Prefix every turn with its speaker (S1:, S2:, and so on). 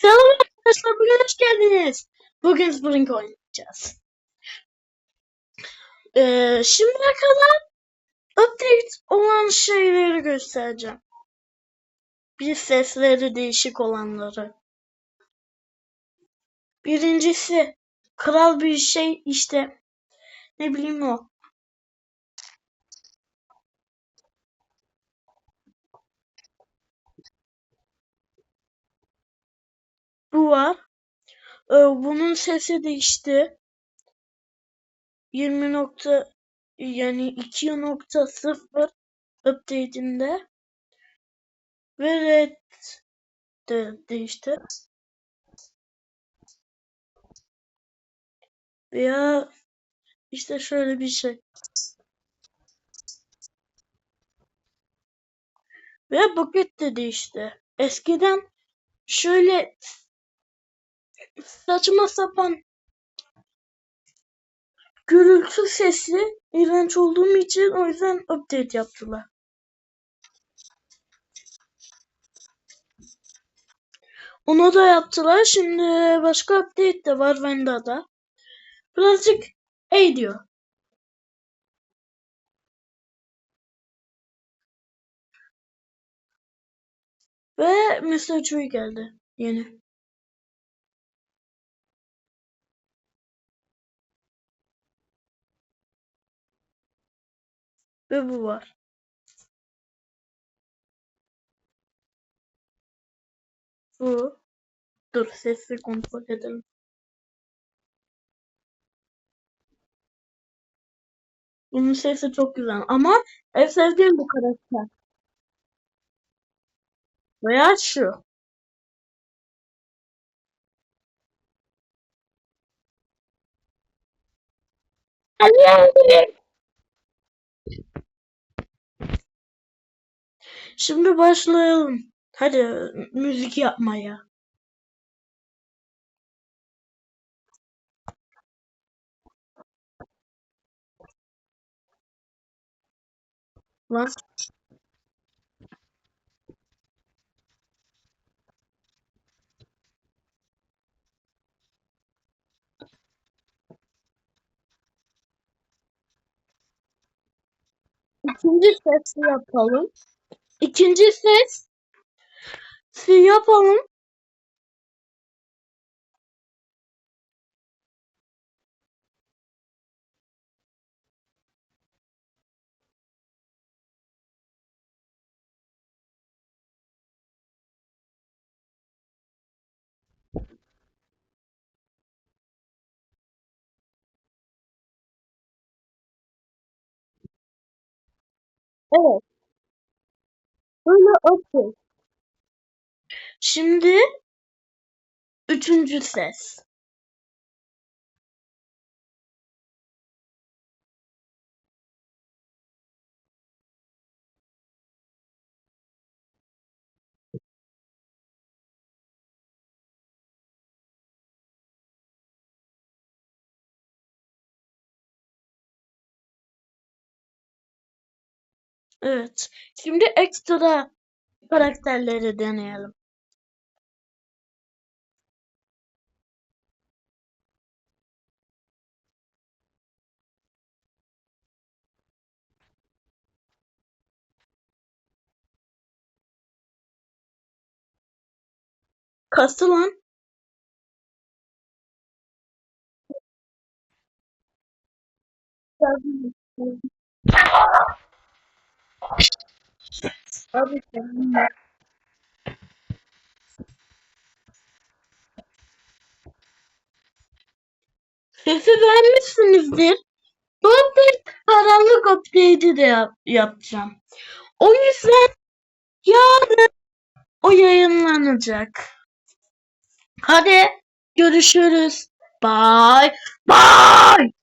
S1: Selam arkadaşlar, bugün hoş geldiniz. Bugün Spring oynayacağız. Ee, şimdiye kadar update olan şeyleri göstereceğim. Bir sesleri değişik olanları. Birincisi, kral bir şey işte, ne bileyim o. Var. Ee, bunun sesi değişti. 20 nokta yani 2.0 update'inde ve red de değişti. Veya işte şöyle bir şey. Ve buket de değişti. Eskiden şöyle saçma sapan gürültü sesi iğrenç olduğum için o yüzden update yaptılar. Onu da yaptılar. Şimdi başka update de var Venda'da. Birazcık ey diyor. Ve Mr. Tree geldi yeni. Ve bu var. Bu. Dur sesi kontrol edelim. Bunun sesi çok güzel ama en sevdiğim bu karakter. Veya şu. Hadi. Şimdi başlayalım. Hadi müzik yapmaya. Lan. İkinci sesi yapalım. İkinci ses yapalım. Evet. Böyle okey. Şimdi üçüncü ses. Evet. Şimdi ekstra karakterleri deneyelim. Kastı lan. Sesi beğenmişsinizdir. Bu bir karanlık update'i de yap yapacağım. O yüzden yarın o yayınlanacak. Hadi görüşürüz. Bye. Bye.